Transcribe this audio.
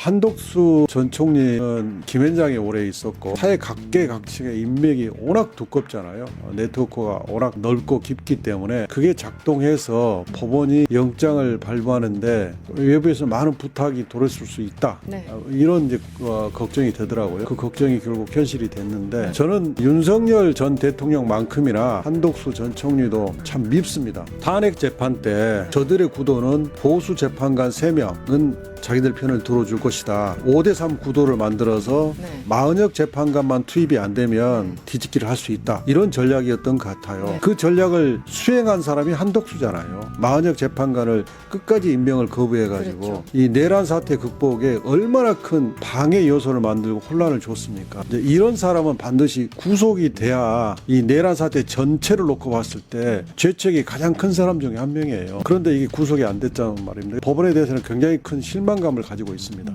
한독수 전 총리는 김현장에 오래 있었고 사회 각계각층의 인맥이 워낙 두껍잖아요. 어, 네트워크가 워낙 넓고 깊기 때문에 그게 작동해서 법원이 영장을 발부하는데 외부에서 많은 부탁이 들어올 수 있다. 네. 어, 이런 이제 어, 걱정이 되더라고요. 그 걱정이 결국 현실이 됐는데 저는 윤석열 전 대통령만큼이나 한독수 전 총리도 참 밉습니다. 탄핵 재판 때 저들의 구도는 보수 재판관 3명은 자기들 편을 들어줄 것이다. 5대3 구도를 만들어서 네. 마은혁 재판관만 투입이 안 되면 뒤집기를 할 수 있다. 이런 전략이었던 것 같아요. 네. 그 전략을 수행한 사람이 한독수잖아요. 마은혁 재판관을 끝까지 임명을 거부해가지고 그렇죠. 이 내란 사태 극복에 얼마나 큰 방해 요소를 만들고 혼란을 줬습니까? 이런 사람은 반드시 구속이 돼야 이 내란 사태 전체를 놓고 봤을 때 죄책이 가장 큰 사람 중에 한 명이에요. 그런데 이게 구속이 안 됐다는 말입니다. 법원에 대해서는 굉장히 큰 실망 감을 가지고 있습니다.